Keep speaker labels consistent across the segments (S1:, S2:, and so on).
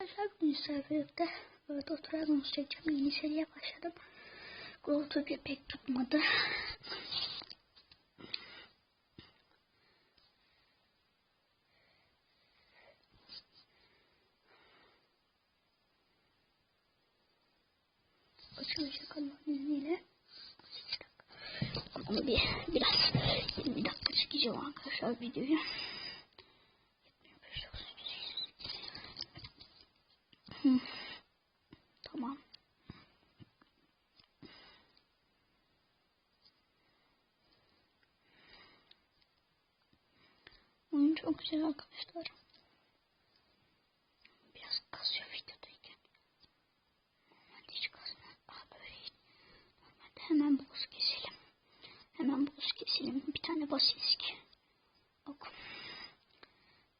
S1: Arkadaşlar bugün sizlerle birlikte böyle oturarak çekeceğim. Yeni seriye başladım. Growtopia pek tutmadı. Açılacak Allah'ın izniyle. Ama bir, biraz 20 dakika çekeceğim arkadaşlar videoyu. Tamam. Oyun çok güzel arkadaşlar. Biraz kasıyor videodayken. Normalde hiç kasmaz. Aa böyle. Normalde hemen boz keselim. Hemen boz keselim. Bir tane basilisk. Ok.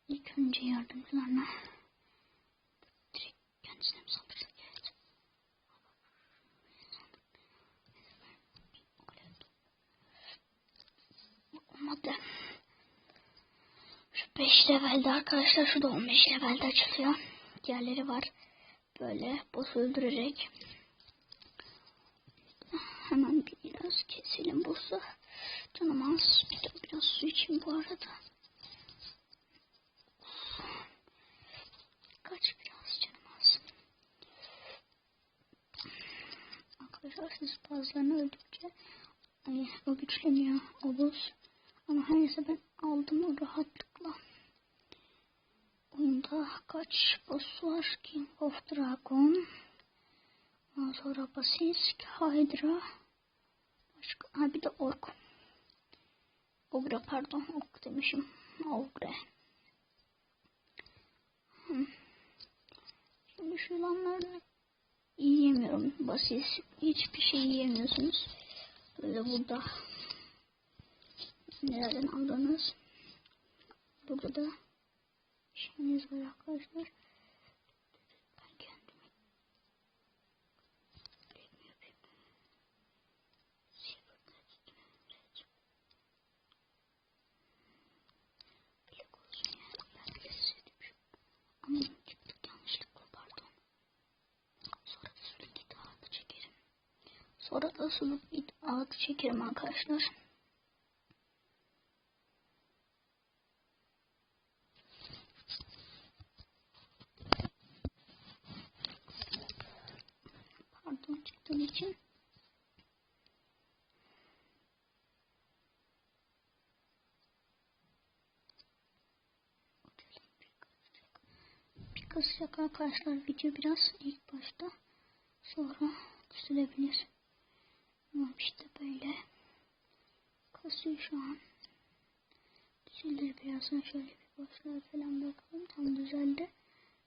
S1: İlk önce yardımcılarına direkt kendisine mi saldırsak evet. Olmadı. Şu 5 levelde arkadaşlar şu da 15 levelde açılıyor. Diğerleri var. Böyle boss öldürerek. Hemen biraz keselim boss'u. Canım az. Biraz su içeyim bu arada. Kaç biraz canım az. Arkadaşlar siz bazılarını öldükçe ay, o güçleniyor o boss. Ama her neyse ben aldım o rahatlıkla. Oyunda kaç boss var? King of Dragon. Ondan sonra Basilisk, Hydra. Başka, ha bir de Ork. Ogre pardon, Ok demişim. Ogre. Hmm. Şimdi şu yılanları yiyemiyorum. Basilisk hiçbir şey yiyemiyorsunuz. Böyle burada nereden aldınız? Burada da şeyiniz var arkadaşlar. Ben kendime elimi yapayım. Bilek olsun ya. Ben bile şu. Ama çıktık yanlışlıkla pardon. Sonra da it ağıtı çekerim. Sonra da it ağıtı çekerim arkadaşlar. Bir kısacak arkadaşlar video biraz ilk başta sonra düzelebilir. Ama işte böyle kasıyor şu an. Düzelir birazdan şöyle bir boşluğa falan bakalım tam düzeldi.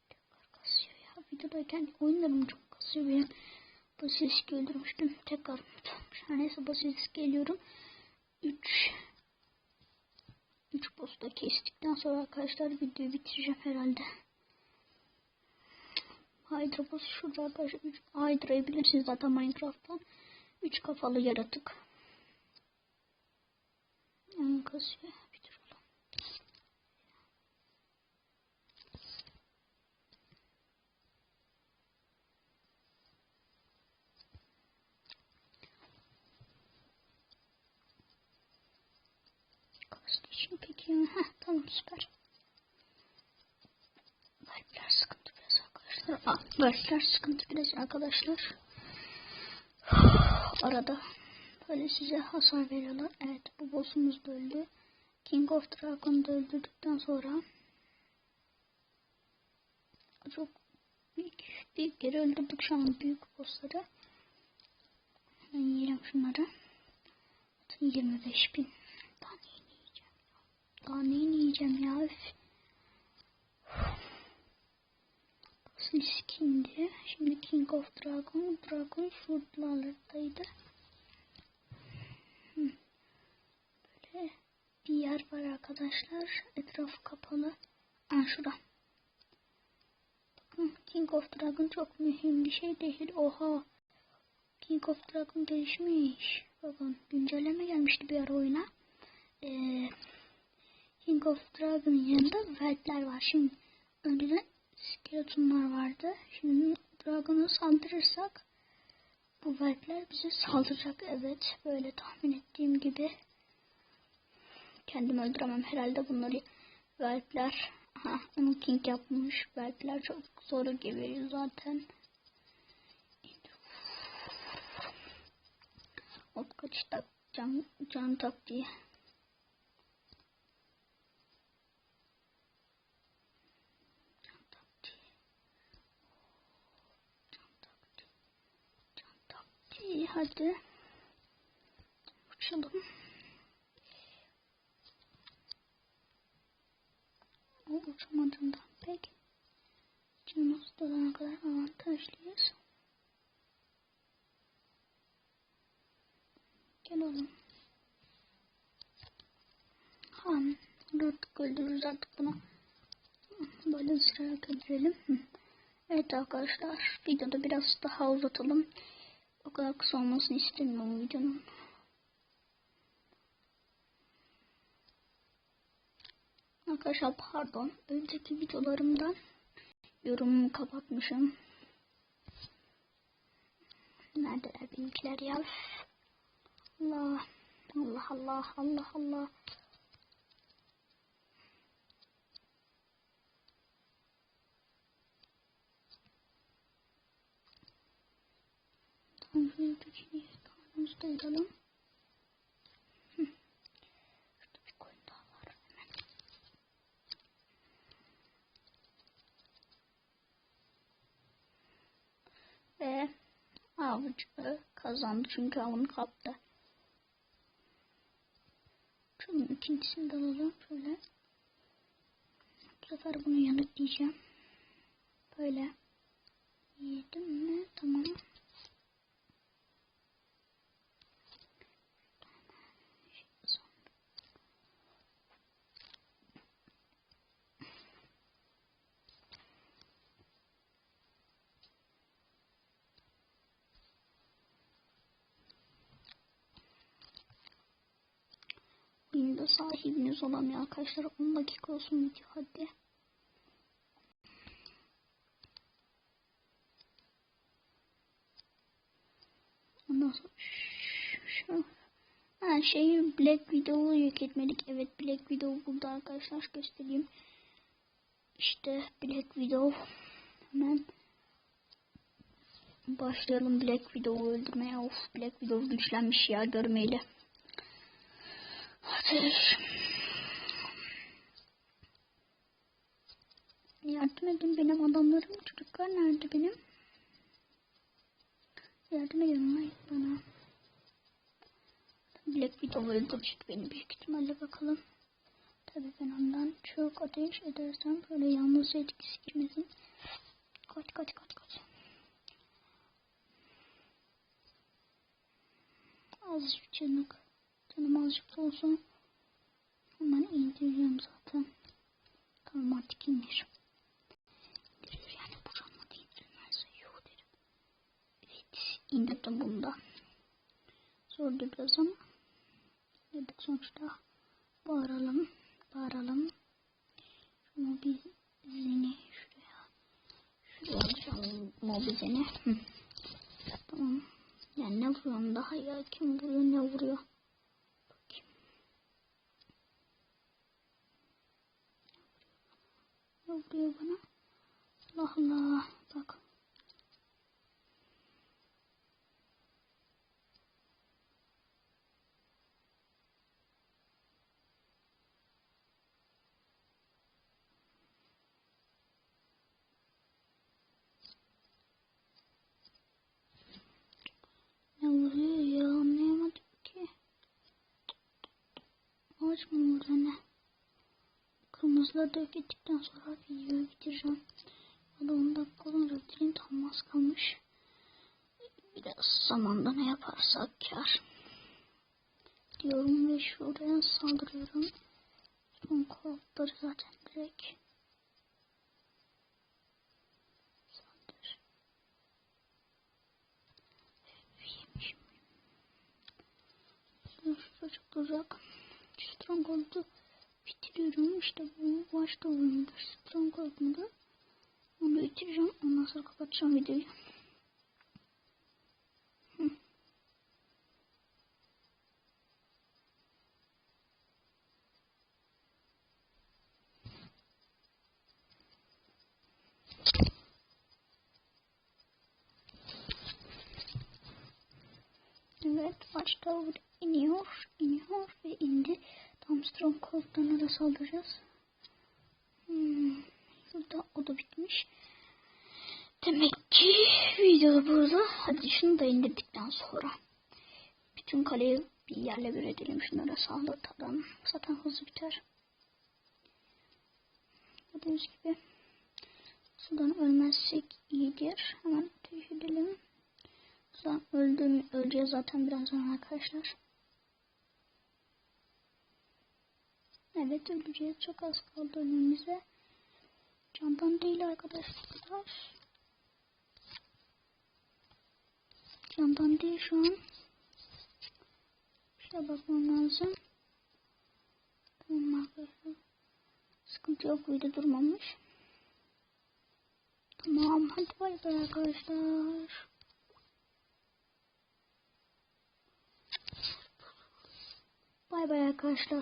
S1: Tekrar kasıyor ya videodayken oyunlarım çok kasıyor benim. Basilisk öldürmüştüm. Tekrar unutalmış. Her neyse basilisk geliyorum. 3 3 posta kestikten sonra arkadaşlar videoyu bitireceğim herhalde. Hydra şurada arkadaşlar. 3 Hydra'yı bilirsiniz zaten Minecraft'tan. 3 kafalı yaratık. Yani kasıyor. İçin peki. Heh, tamam süper. Valpler sıkıntı valpler sıkıntı biraz arkadaşlar. Arada böyle size hasar veriyorlar. Evet bu boss'umuz da öldü. King of Dragon'u da öldürdükten sonra çok büyük bir kere öldürdük şu an büyük bossları. Ben yiyelim şunları. 25 bin. Daha neyini yiyeceğim? Daha neyini yiyeceğim ya? Üf. Skindi. Şimdi King of Dragon. Dragon şuralardaydı. Böyle bir yer var arkadaşlar. Etrafı kapalı. Aa şurada. Bakın King of Dragon çok mühim bir şey değil. Oha. King of Dragon değişmiş. Bakın güncelleme gelmişti bir ara oyuna. Ee, King of Dragon'ın yanında Veltler var. Şimdi önceden skeletonlar vardı. Şimdi Dragon'u saldırırsak bu Valkler bize saldıracak. Evet böyle tahmin ettiğim gibi. Kendim öldüremem herhalde bunları. Valkler ha, onu yapmış. Valkler çok zor gibi zaten. Hop kaç tak can, can taktiği. Can taktiği. Can taktiği. Can taktiği. Hadi. Uçalım. O uçamadığından pek canımız dolana kadar avantajlıyız. Gel oğlum. Han. Artık öldürürüz artık bunu. Böyle sıraya getirelim. Evet arkadaşlar. Videoda biraz daha uzatalım. O kadar kısa olmasını istemiyorum videonun. Arkadaşlar pardon. Önceki videolarımdan yorumumu kapatmışım. Neredeler benimkiler ya? Allah. Allah Allah Allah Allah. Tamam şöyle tükeni karnımızı doyuralım. Hı. Şurada bir koyun daha var hemen. Ve avcı kazandı çünkü avını kaptı. Şunun ikincisini de alalım şöyle. Bu sefer bunu yanıtlayacağım. Böyle. Yedim mi? Tamam. Oyunda sahibiniz olamıyor arkadaşlar. 10 dakika olsun video hadi. Ondan ha, şeyi Black Widow'u yük etmedik. Evet Black Widow burada arkadaşlar göstereyim. İşte Black Widow. Hemen başlayalım Black Widow'u öldürmeye. Of Black Widow güçlenmiş ya görmeyeli. Yardım edin benim adamlarım. Çocuklar nerede benim? Yardım edin bana. Black Widow öldürecek beni büyük ihtimalle bakalım. Tabii ben ondan çok ateş edersem böyle yalnız etkisi girmesin. Kaç kaç kaç kaç. Azıcık canık. Canım azıcık da olsa hemen indireceğim zaten. Tamam artık indir. İndirir yani bu canlı da indirilmezse yok derim. Evet indirdim bunu da. Zordu biraz ama indirdik sonuçta. Bağıralım. Bağıralım. Şu mobizeni şuraya. Şuraya alacağım mobizeni. Hı. Tamam. Yani ne vuruyorum daha ya? Kim vuruyor ne vuruyor? Ne vuruyor bana? Allah Allah. Bak. Ne vuruyor ya anlayamadım ki. Ağaç mı vuruyor ne? Kırmızıları da gittikten sonra videoyu bitireceğim. Ya da 10 dakika olunca bitireyim tam az kalmış. Biraz zamanda ne yaparsak kar. Diyorum ve şuraya saldırıyorum. Son koltukları zaten direkt. Saldır. Çok uzak. Stronghold'u bitiriyorum. İşte bu başta oyunda Stronghold'unda Onu bitireceğim. Ondan sonra kapatacağım videoyu. Evet, Watchtower iniyor, iniyor ve indi. Tam Stronghold'dan da saldıracağız. Hmm, burada o da bitmiş. Demek ki video burada. Hadi şunu da indirdikten sonra. Bütün kaleyi bir yerle bir edelim. Şunlara saldırtalım. Zaten hızlı biter. Gördüğünüz gibi. Sudan ölmezsek iyidir. Hemen ateş edelim. Sudan öldüm, öleceğiz zaten birazdan arkadaşlar. Evet öleceğiz. Çok az kaldı önümüze. Candan değil arkadaşlar. Candan değil şu an. Şuraya bakmam lazım. Sıkıntı yok video durmamış. Tamam hadi bay bay arkadaşlar. Bay bay arkadaşlar.